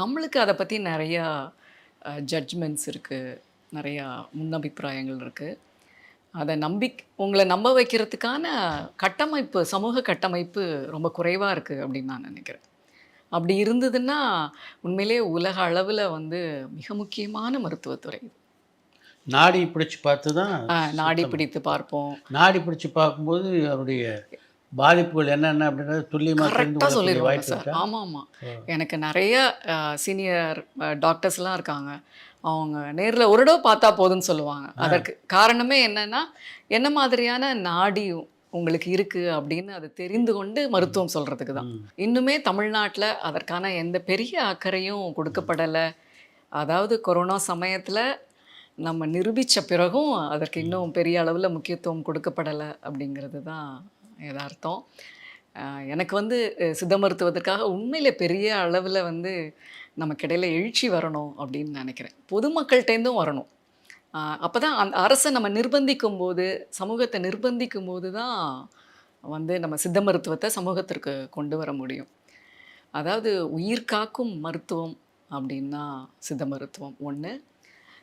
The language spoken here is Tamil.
நம்மளுக்கு அதை பற்றி நிறையா ஜட்ஜ்மெண்ட்ஸ் இருக்குது நிறையா முன்னபிப்பிராயங்கள் இருக்குது அதை நம்பி உங்களை நம்ப வைக்கிறதுக்கான கட்டமைப்பு சமூக கட்டமைப்பு ரொம்ப குறைவாக இருக்குது அப்படின்னு நான் நினைக்கிறேன். அப்படி இருந்ததுன்னா உண்மையிலே உலக அளவில் வந்து மிக முக்கியமான மருத்துவத்துறை. நாடி பிடிச்சு பார்த்து தான் நாடி பிடித்து பார்ப்போம். நாடி பிடிச்சு பார்க்கும்போது அவருடைய பாதிப்புகள் என்னென்ன அப்படின்றது துல்லியமாக கரெக்டாக சொல்லிடுவாங்க சார். ஆமாம். ஆமாம் எனக்கு நிறைய சீனியர் டாக்டர்ஸ்லாம் இருக்காங்க. அவங்க நேரில் ஒரு தடவை பார்த்தா போதும்னு சொல்லுவாங்க. அதற்கு காரணமே என்னன்னா என்ன மாதிரியான நாடி உங்களுக்கு இருக்கு அப்படின்னு அதை தெரிந்து கொண்டு மருத்துவம் சொல்றதுக்கு தான். இன்னுமே தமிழ்நாட்டில் அதற்கான எந்த பெரிய அக்கறையும் கொடுக்கப்படலை. அதாவது கொரோனா சமயத்தில் நம்ம நிரூபித்த பிறகும் அதற்கு இன்னும் பெரிய அளவில் முக்கியத்துவம் கொடுக்கப்படலை அப்படிங்கிறது தான் எதார்த்தம் எனக்கு வந்து சித்த மருத்துவத்துக்காக உண்மையில் பெரிய அளவில் வந்து நமக்கிடையில எழுச்சி வரணும் அப்படின்னு நினைக்கிறேன். பொதுமக்கள்கிட்டேருந்தும் வரணும். அப்போ தான் அந்த அரசை நம்ம நிர்பந்திக்கும் போது சமூகத்தை நிர்பந்திக்கும் போது தான் வந்து நம்ம சித்த மருத்துவத்தை சமூகத்திற்கு கொண்டு வர முடியும். அதாவது உயிர் காக்கும் மருத்துவம் அப்படின்னா சித்த மருத்துவம். ஒன்று